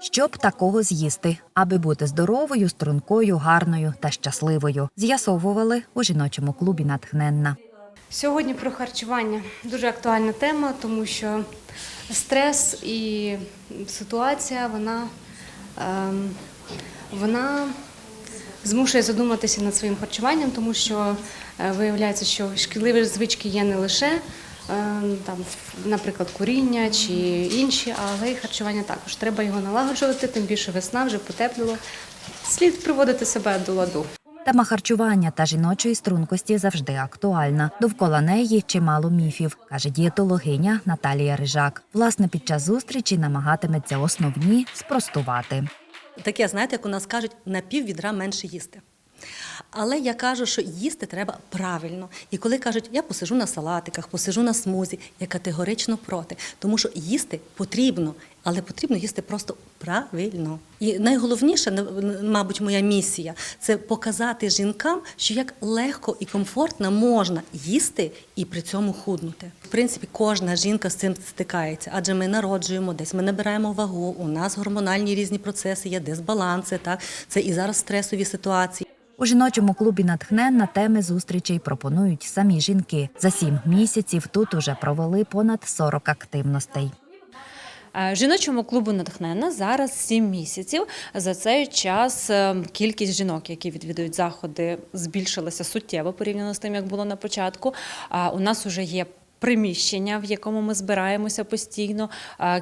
Щоб такого з'їсти, аби бути здоровою, стрункою, гарною та щасливою, з'ясовували у жіночому клубі натхненна. Сьогодні про харчування дуже актуальна тема, тому що стрес і ситуація вона, ем, вона змушує задуматися над своїм харчуванням, тому що е, виявляється, що шкідливі звички є не лише там, наприклад, куріння чи інші, але й харчування також. Треба його налагоджувати, тим більше весна вже потепліло. Слід приводити себе до ладу. Тема харчування та жіночої стрункості завжди актуальна. Довкола неї чимало міфів, каже дієтологиня Наталія Рижак. Власне, під час зустрічі намагатиметься основні спростувати. Таке, знаєте, як у нас кажуть, на пів відра менше їсти. Але я кажу, що їсти треба правильно. І коли кажуть, я посижу на салатиках, посижу на смузі, я категорично проти. Тому що їсти потрібно, але потрібно їсти просто правильно. І найголовніше, мабуть, моя місія це показати жінкам, що як легко і комфортно можна їсти і при цьому худнути. В принципі, кожна жінка з цим стикається, адже ми народжуємо десь, ми набираємо вагу, у нас гормональні різні процеси є, дисбаланси, так це і зараз стресові ситуації. У жіночому клубі натхненна теми зустрічей пропонують самі жінки. За сім місяців тут уже провели понад 40 активностей. Е, Жіночому клубу натхнена зараз 7 місяців. За цей час е, кількість жінок, які відвідують заходи, збільшилася суттєво порівняно з тим, як було на початку. У нас вже є. Приміщення, в якому ми збираємося постійно,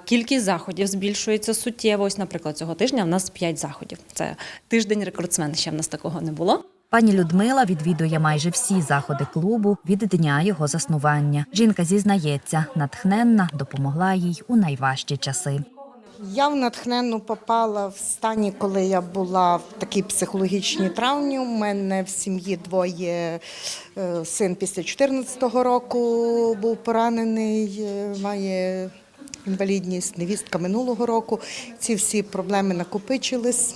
кількість заходів збільшується суттєво. Ось, наприклад, цього тижня в нас 5 заходів. Це тиждень рекордсмен. Ще в нас такого не було. Пані Людмила відвідує майже всі заходи клубу від дня його заснування. Жінка зізнається, натхненна допомогла їй у найважчі часи. Я в натхненну попала в стані, коли я була в такій психологічній травмі. У мене в сім'ї двоє е, син після 14-го року був поранений, е, має інвалідність, невістка минулого року. Ці всі проблеми накопичились.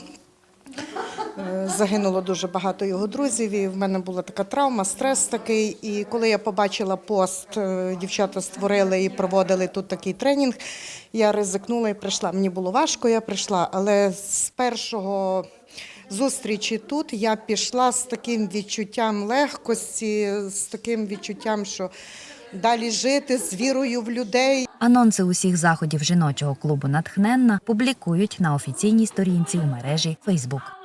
Е, Загинуло дуже багато його друзів, і в мене була така травма, стрес такий. І коли я побачила пост, е, дівчата створили і проводили тут такий тренінг, я ризикнула і прийшла. Мені було важко, я прийшла, але з першого зустрічі тут я пішла з таким відчуттям легкості, з таким відчуттям, що далі жити з вірою в людей. Анонси усіх заходів жіночого клубу Натхненна публікують на офіційній сторінці у мережі Фейсбук.